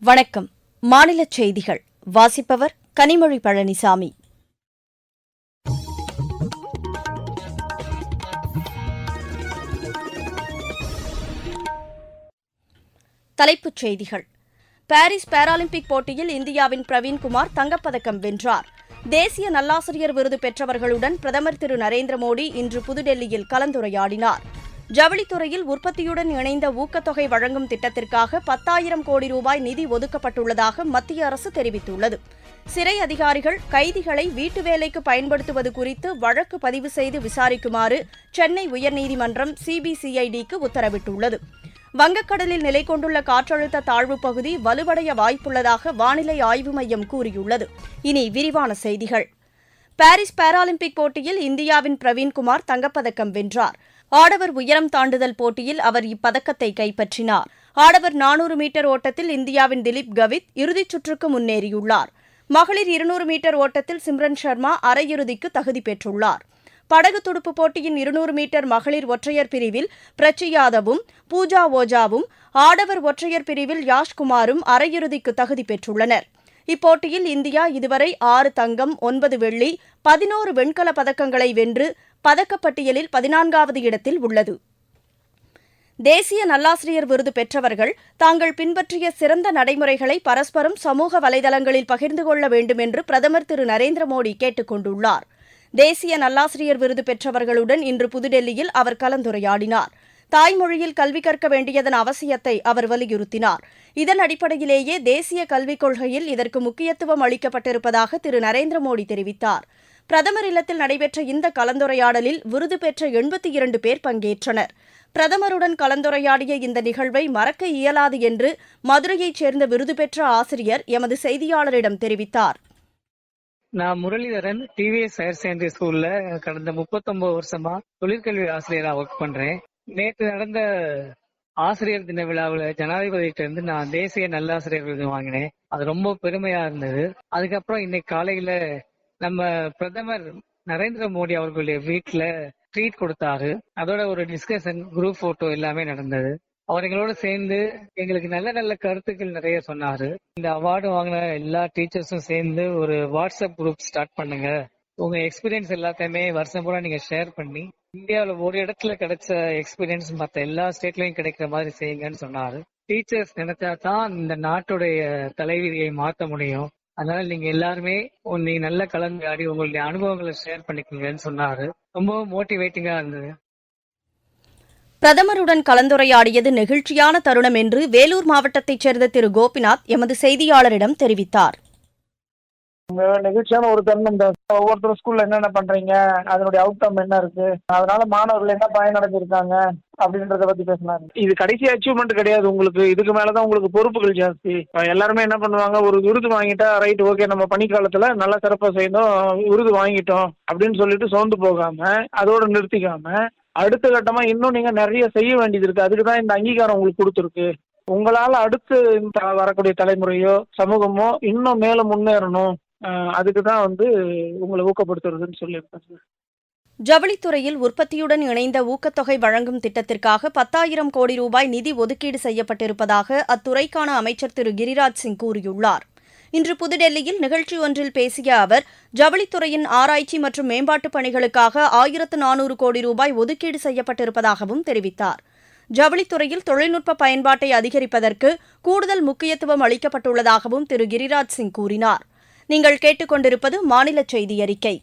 வணக்கம். மாநில செய்திகள். வாசிப்பவர் கனிமொழி பழனிசாமி. தலைப்புச் செய்திகள். பாரிஸ் பாராலிம்பிக் போட்டியில் இந்தியாவின் பிரவீன்குமார் தங்கப்பதக்கம் வென்றார். தேசிய நல்லாசிரியர் விருது பெற்றவர்களுடன் பிரதமர் திரு நரேந்திர மோடி இன்று புதுடெல்லியில் கலந்துரையாடினார். ஜவுளித்துறையில் உற்பத்தியுடன் இணைந்த ஊக்கத்தொகை வழங்கும் திட்டத்திற்காக பத்தாயிரம் கோடி ரூபாய் நிதி ஒதுக்கப்பட்டுள்ளதாக மத்திய அரசு தெரிவித்துள்ளது. சிறை அதிகாரிகள் கைதிகளை வீட்டு வேலைக்கு பயன்படுத்துவது குறித்து வழக்கு பதிவு செய்து விசாரிக்குமாறு சென்னை உயர்நீதிமன்றம் சிபிசிஐடிக்கு உத்தரவிட்டுள்ளது. வங்கக்கடலில் நிலை கொண்டுள்ள காற்றழுத்த தாழ்வுப் பகுதி வலுவடைய வாய்ப்புள்ளதாக வானிலை ஆய்வு மையம் கூறியுள்ளது. இனி விரிவான செய்திகள். பாரிஸ் பாராலிம்பிக் போட்டியில் இந்தியாவின் பிரவீன்குமார் தங்கப்பதக்கம் வென்றார். ஆடவர் உயரம் தாண்டுதல் போட்டியில் அவர் இப்பதக்கத்தை கைப்பற்றினார். ஆடவர் நானூறு மீட்டர் ஓட்டத்தில் இந்தியாவின் திலீப் கவித் இறுதிச் சுற்றுக்கு முன்னேறியுள்ளார். மகளிர் இருநூறு மீட்டர் ஓட்டத்தில் சிம்ரன் சர்மா அரையிறுதிக்கு தகுதி பெற்றுள்ளார். படகு துடுப்பு போட்டியின் இருநூறு மீட்டர் மகளிர் ஒற்றையர் பிரிவில் பிரச்சி யாதவும் பூஜா ஓஜாவும் ஆடவர் ஒற்றையர் பிரிவில் யாஷ்குமாரும் அரையிறுதிக்கு தகுதி பெற்றுள்ளனர். இப்போட்டியில் இந்தியா இதுவரை ஆறு தங்கம் ஒன்பது வெள்ளி பதினோரு வெண்கல பதக்கங்களை வென்று பதக்கப்பட்டியலில் பதினான்காவது இடத்தில் உள்ளது. தேசிய நல்லாசிரியர் விருது பெற்றவர்கள் தாங்கள் பின்பற்றிய சிறந்த நடைமுறைகளை பரஸ்பரம் சமூக வலைதளங்களில் பகிர்ந்து கொள்ள வேண்டும் என்று பிரதமர் திரு நரேந்திர மோடி கேட்டுக் கொண்டுள்ளார். தேசிய நல்லாசிரியர் விருது பெற்றவர்களுடன் இன்று புதுடெல்லியில் அவர் கலந்துரையாடினார். தாய்மொழியில் கல்வி கற்க வேண்டியதன் அவசியத்தை அவர் வலியுறுத்தினார். இதன் அடிப்படையிலேயே தேசிய கல்விக் கொள்கையில் இதற்கு முக்கியத்துவம் அளிக்கப்பட்டிருப்பதாக திரு நரேந்திர மோடி தெரிவித்தார். பிரதமர் இல்லத்தில் நடைபெற்ற இந்த கலந்துரையாடலில் விருது பெற்ற எண்பத்தி இரண்டு பேர் பங்கேற்றனர். பிரதமருடன் கலந்துரையாடிய இந்த நிகழ்வை மறக்க இயலாது என்று மதுரையைச் சேர்ந்த விருது பெற்ற ஆசிரியர் எமது செய்தியாளரிடம் தெரிவித்தார். நான் முரளிதரன் டிவிஎஸ் ஹையர் செகண்டரி ஸ்கூல்ல கடந்த 39 வருஷமா தொழிற்கல்வி ஆசிரியரா ஒர்க் பண்றேன். நேற்று நடந்த ஆசிரியர் தின விழாவில் ஜனாதிபதிகிட்ட இருந்து நான் தேசிய நல்லாசிரியர் விருது வாங்கினேன். அது ரொம்ப பெருமையா இருந்தது. அதுக்கப்புறம் இன்னைக்கு காலையில நம்ம பிரதமர் நரேந்திர மோடி அவர்களுடைய வீட்டுல ட்ரீட் கொடுத்தாரு. அதோட ஒரு டிஸ்கஷன் குரூப் போட்டோ எல்லாமே நடந்தது. அவர் எங்களோட சேர்ந்து எங்களுக்கு நல்ல நல்ல கருத்துக்கள் நிறைய சொன்னாரு. இந்த அவார்டு வாங்கின எல்லா டீச்சர்ஸும் சேர்ந்து ஒரு வாட்ஸ்அப் குரூப் ஸ்டார்ட் பண்ணுங்க. உங்க எக்ஸ்பீரியன்ஸ் எல்லாத்தையுமே வருஷம் பூரா நீங்க ஷேர் பண்ணி இந்தியாவில் ஒரு இடத்துல கிடைச்ச எக்ஸ்பீரியன்ஸ் மற்ற எல்லா ஸ்டேட்லயும் கிடைக்கிற மாதிரி செய்யுங்கன்னு சொன்னாரு. டீச்சர்ஸ் நினைச்சா தான் இந்த நாட்டுடைய தலைவிதியை மாற்ற முடியும். அதனால நீங்க எல்லாருமே நீங்க நல்ல கலந்துரையாடி உங்களுடைய அனுபவங்களை ஷேர் பண்ணிக்கோங்கன்னு சொன்னாரு. ரொம்ப மோட்டிவேட்டிங்கா இருந்தது. பிரதமருடன் கலந்துரையாடியது நெகிழ்ச்சியான தருணம் என்று வேலூர் மாவட்டத்தைச் சேர்ந்த திரு கோபிநாத் எமது செய்தியாளரிடம் தெரிவித்தார். நெகிழ்ச்சியான ஒரு தருணம் தான் ஒவ்வொருத்தரும் ஸ்கூல்ல என்னென்ன பண்றீங்க? அதனுடைய அவுட்கம் என்ன இருக்கு? அதனால மாணவர்கள் என்ன பயனடைஞ்சிருக்காங்க? அப்படின்றத பத்தி பேசினாரு. இது கடைசி அச்சீவ்மெண்ட் கிடையாது. உங்களுக்கு இதுக்கு மேலதான் உங்களுக்கு பொறுப்புகள் ஜாஸ்தி. எல்லாருமே என்ன பண்ணுவாங்க? ஒரு விருது வாங்கிட்டா ரைட் ஓகே நம்ம பனிக்காலத்துல நல்லா சிறப்பா செய்யணும் விருது வாங்கிட்டோம் அப்படின்னு சொல்லிட்டு சோர்ந்து போகாம அதோட நிறுத்திக்காம அடுத்த கட்டமா இன்னும் நீங்க நிறைய செய்ய வேண்டியது இருக்கு. அதுக்கு தான் இந்த அங்கீகாரம் உங்களுக்கு கொடுத்துருக்கு. உங்களால அடுத்து இந்த வரக்கூடிய தலைமுறையோ சமூகமோ இன்னும் மேல முன்னேறணும். அதுக்கு தான் வந்து உங்களை ஊக்கப்படுத்துறதுன்னு சொல்லியிருக்கேன் சார். ஜவுளித்துறையில் உற்பத்தியுடன் இணைந்த ஊக்கத்தொகை வழங்கும் திட்டத்திற்காக பத்தாயிரம் கோடி ரூபாய் நிதி ஒதுக்கீடு செய்யப்பட்டிருப்பதாக அத்துறைக்கான அமைச்சர் திரு கிரிராஜ் சிங் கூறியுள்ளார். இன்று புதுடெல்லியில் நிகழ்ச்சி ஒன்றில் பேசிய அவர் ஜவுளித்துறையின் ஆராய்ச்சி மற்றும் மேம்பாட்டுப் பணிகளுக்காக ஆயிரத்து நானூறு கோடி ரூபாய் ஒதுக்கீடு செய்யப்பட்டிருப்பதாகவும் தெரிவித்தார். ஜவுளித்துறையில் தொழில்நுட்ப பயன்பாட்டை அதிகரிப்பதற்கு கூடுதல் முக்கியத்துவம் அளிக்கப்பட்டுள்ளதாகவும் திரு கிரிராஜ் சிங் கூறினார். நீங்கள் கேட்டுக்கொண்டிருப்பது மாநில செய்தி அறிக்கை.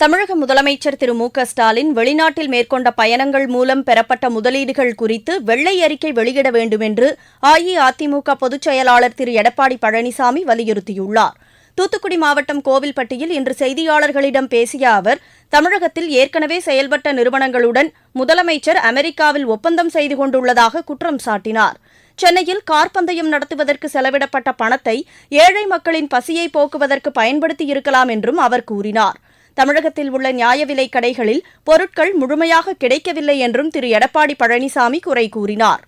தமிழக முதலமைச்சர் திரு மு க ஸ்டாலின் வெளிநாட்டில் மேற்கொண்ட பயணங்கள் மூலம் பெறப்பட்ட முதலீடுகள் குறித்து வெள்ளை அறிக்கை வெளியிட வேண்டும் என்று அஇஅதிமுக பொதுச் செயலாளர் திரு எடப்பாடி பழனிசாமி வலியுறுத்தியுள்ளார். தூத்துக்குடி மாவட்டம் கோவில்பட்டியில் இன்று செய்தியாளர்களிடம் பேசிய அவர் தமிழகத்தில் ஏற்கனவே செயல்பட்ட நிறுவனங்களுடன் முதலமைச்சர் அமெரிக்காவில் ஒப்பந்தம் செய்து கொண்டுள்ளதாக குற்றம் சாட்டினார். சென்னையில் கார் பந்தயம் நடத்துவதற்கு செலவிடப்பட்ட பணத்தை ஏழை மக்களின் பசியை போக்குவதற்கு பயன்படுத்தியிருக்கலாம் என்றும் அவர் கூறினார். தமிழகத்தில் உள்ள நியாய விலை கடைகளில் பொருட்கள் முழுமையாக கிடைக்கவில்லை என்றும் திரு. எடப்பாடி பழனிசாமி குறை கூறினார்.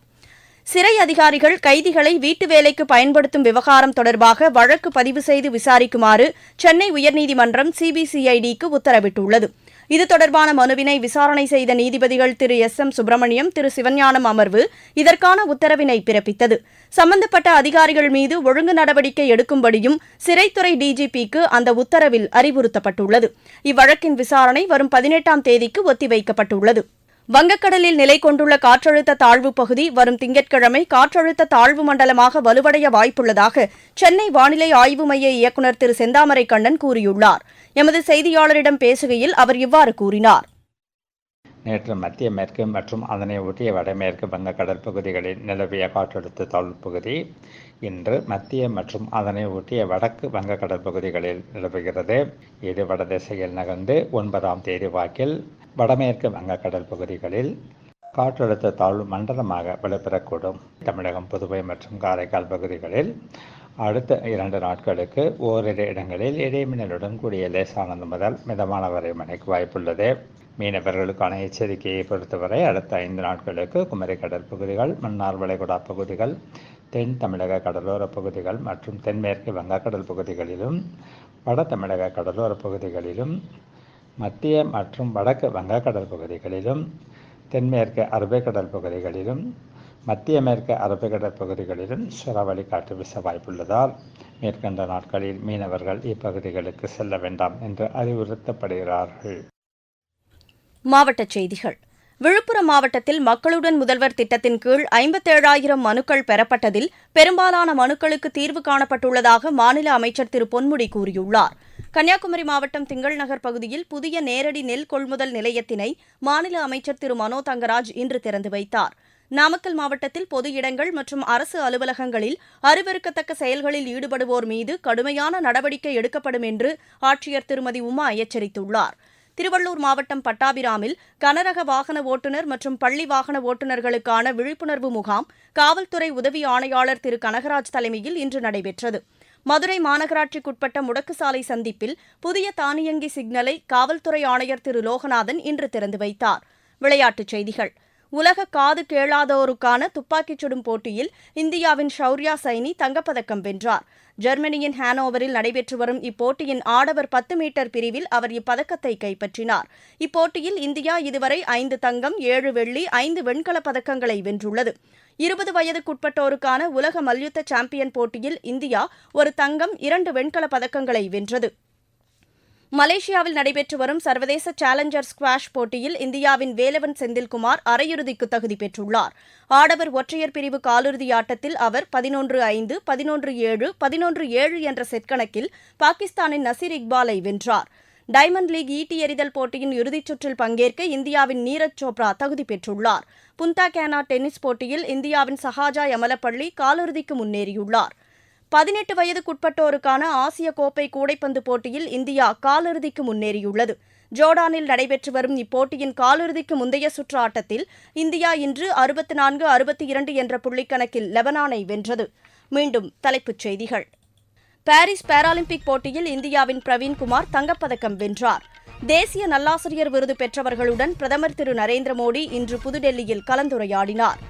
சிறை அதிகாரிகள் கைதிகளை வீட்டு வேலைக்கு பயன்படுத்தும் விவகாரம் தொடர்பாக வழக்கு பதிவு செய்து விசாரிக்குமாறு சென்னை உயர்நீதிமன்றம் சிபிசிஐடிக்கு உத்தரவிட்டுள்ளது. இது தொடர்பான மனுவினை விசாரணை செய்த நீதிபதிகள் திரு எஸ் எம் சுப்பிரமணியம் திரு சிவஞானம் அமர்வு இதற்கான உத்தரவினை பிறப்பித்தது. சம்பந்தப்பட்ட அதிகாரிகள் மீது ஒழுங்கு நடவடிக்கை எடுக்கும்படியும் சிறைத்துறை டிஜிபிக்கு அந்த உத்தரவில் அறிவுறுத்தப்பட்டுள்ளது. இவ்வழக்கின் விசாரணை வரும் பதினெட்டாம் தேதிக்கு ஒத்திவைக்கப்பட்டுள்ளது. வங்கக்கடலில் நிலை கொண்டுள்ள காற்றழுத்த தாழ்வு பகுதி வரும் திங்கட்கிழமை காற்றழுத்த தாழ்வு மண்டலமாக வலுவடைய வாய்ப்புள்ளதாக சென்னை வானிலை ஆய்வு மைய இயக்குநர் திரு செந்தாமரை கண்ணன் கூறியுள்ளார். எமது செய்தியாளரிடம் பேசுகையில் அவர் இவ்வாறு கூறினார். நேற்று மத்திய மேற்கு மற்றும் அதனை ஒட்டிய வடமேற்கு வங்க பகுதிகளில் நிலவிய காற்றழுத்த தாழ்வு பகுதி இன்று மத்திய மற்றும் அதனை ஒட்டிய வடக்கு வங்க கடற்பகுதிகளில் நிலவுகிறது. இது வடதிசையில் நகர்ந்து ஒன்பதாம் தேதி வாக்கில் வடமேற்கு வங்கக்கடல் பகுதிகளில் காற்றழுத்த தாழ்வு மண்டலமாக வலுப்பெறக்கூடும். தமிழகம் புதுவை மற்றும் காரைக்கால் பகுதிகளில் அடுத்த இரண்டு நாட்களுக்கு ஓரிரு இடங்களில் இடைமின்னலுடன் கூடிய லேசானது முதல் மிதமான வரை மழைக்கு வாய்ப்புள்ளது. மீனவர்களுக்கான எச்சரிக்கையை பொறுத்தவரை அடுத்த ஐந்து நாட்களுக்கு குமரி கடல் பகுதிகள் மன்னார் வளைகுடா பகுதிகள் தென் தமிழக கடலோர பகுதிகள் மற்றும் தென்மேற்கு வங்கக்கடல் பகுதிகளிலும் வட தமிழக கடலோர பகுதிகளிலும் மத்திய மற்றும் வடக்கு வங்கக்கடல் பகுதிகளிலும் தென்மேற்கு அரபிக்கடல் பகுதிகளிலும் மத்திய மேற்கு அரபிக்கடல் பகுதிகளிலும் சுறாவளி காற்று வீச வாய்ப்புள்ளதால் மேற்கண்ட நாட்களில் மீனவர்கள் இப்பகுதிகளுக்கு செல்ல வேண்டாம் என்று அறிவுறுத்தப்படுகிறார்கள். மாவட்டச் செய்திகள். விழுப்புரம் மாவட்டத்தில் மக்களுடன் முதல்வர் திட்டத்தின் கீழ் ஐம்பத்தேழாயிரம் மனுக்கள் பெறப்பட்டதில் பெரும்பாலான மனுக்களுக்கு தீர்வு காணப்பட்டுள்ளதாக மாநில அமைச்சர் திரு பொன்முடி கூறியுள்ளார். கன்னியாகுமரி மாவட்டம் திங்கள் நகர் பகுதியில் புதிய நேரடி நெல் கொள்முதல் நிலையத்தினை மாநில அமைச்சர் திரு மனோ தங்கராஜ் இன்று திறந்து வைத்தார். நாமக்கல் மாவட்டத்தில் பொது இடங்கள் மற்றும் அரசு அலுவலகங்களில் அறிவிருக்கத்தக்க செயல்களில் ஈடுபடுவோர் மீது கடுமையான நடவடிக்கை எடுக்கப்படும் என்று ஆட்சியர் திருமதி உமா எச்சரித்துள்ளார். திருவள்ளூர் மாவட்டம் பட்டாபிராமில் கனரக வாகன ஓட்டுநர் மற்றும் பள்ளி வாகன ஓட்டுநர்களுக்கான விழிப்புணர்வு முகாம் காவல்துறை உதவி ஆணையாளர் திரு. கனகராஜ் தலைமையில் இன்று நடைபெற்றது. மதுரை மாநகராட்சிக்குட்பட்ட முடக்குசாலை சந்திப்பில் புதிய தானியங்கி சிக்னலை காவல்துறை ஆணையர் திரு. லோகநாதன் இன்று திறந்து வைத்தார். விளையாட்டுச் செய்திகள். உலக காது கேளாதோருக்கான துப்பாக்கிச் சுடும் போட்டியில் இந்தியாவின் ஷௌர்யா சைனி தங்கப்பதக்கம் வென்றார். ஜெர்மனியின் ஹானோவரில் நடைபெற்று வரும் இப்போட்டியின் ஆடவர் பத்து மீட்டர் பிரிவில் அவர் இப்பதக்கத்தை கைப்பற்றினார். இப்போட்டியில் இந்தியா இதுவரை ஐந்து தங்கம் ஏழு வெள்ளி ஐந்து வெண்கலப் பதக்கங்களை வென்றுள்ளது. இருபது வயதுக்குட்பட்டோருக்கான உலக மல்யுத்த சாம்பியன் போட்டியில் இந்தியா ஒரு தங்கம் இரண்டு வெண்கலப் பதக்கங்களை வென்றது. மலேசியாவில் நடைபெற்று வரும் சர்வதேச சேலஞ்சர் ஸ்குவாஷ் போட்டியில் இந்தியாவின் வேலவன் செந்தில்குமார் அரையிறுதிக்கு தகுதி பெற்றுள்ளார். ஆடவர் ஒற்றையர் பிரிவு காலிறுதி ஆட்டத்தில் அவர் பதினொன்று ஐந்து பதினொன்று ஏழு பதினொன்று ஏழு என்ற செட் கணக்கில் பாகிஸ்தானின் நசீர் இக்பாலை வென்றார். டைமண்ட் லீக் ஈட்டி எறிதல் போட்டியின் இறுதிச் சுற்றில் பங்கேற்க இந்தியாவின் நீரஜ் சோப்ரா தகுதி பெற்றுள்ளார். புந்தா கேனா டென்னிஸ் போட்டியில் இந்தியாவின் சஹாஜா யமலப்பள்ளி காலிறுதிக்கு முன்னேறியுள்ளார். பதினெட்டு வயதுக்குட்பட்டோருக்கான ஆசிய கோப்பை கூடைப்பந்து போட்டியில் இந்தியா காலிறுதிக்கு முன்னேறியுள்ளது. ஜோர்டானில் நடைபெற்று வரும் இப்போட்டியின் காலிறுதிக்கு முந்தைய சுற்று ஆட்டத்தில் இந்தியா இன்று அறுபத்தி நான்கு அறுபத்தி இரண்டு என்ற புள்ளிக்கணக்கில் லெபனானை வென்றது. மீண்டும் தலைப்புச் செய்திகள். பாரிஸ் பாராலிம்பிக் போட்டியில் இந்தியாவின் பிரவீன்குமார் தங்கப்பதக்கம் வென்றார். தேசிய நல்லாசிரியர் விருது பெற்றவர்களுடன் பிரதமர் திரு நரேந்திர மோடி இன்று புதுடெல்லியில் கலந்துரையாடினார்.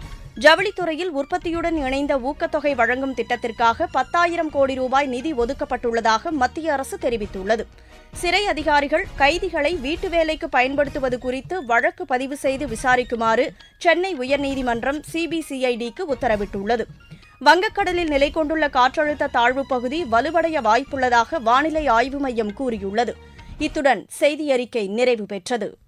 ஜவுளித்துறையில் உற்பத்தியுடன் இணைந்த ஊக்கத்தொகை வழங்கும் திட்டத்திற்காக பத்தாயிரம் கோடி ரூபாய் நிதி ஒதுக்கப்பட்டுள்ளதாக மத்திய அரசு தெரிவித்துள்ளது. சிறை அதிகாரிகள் கைதிகளை வீட்டு வேலைக்கு பயன்படுத்துவது குறித்து வழக்கு பதிவு செய்து விசாரிக்குமாறு சென்னை உயர்நீதிமன்றம் சிபிசிஐடிக்கு உத்தரவிட்டுள்ளது. வங்கக்கடலில் நிலை கொண்டுள்ள காற்றழுத்த தாழ்வு பகுதி வலுவடைய வாய்ப்புள்ளதாக வானிலை ஆய்வு மையம் கூறியுள்ளது. இத்துடன் செய்தியறிக்கை நிறைவு பெற்றது.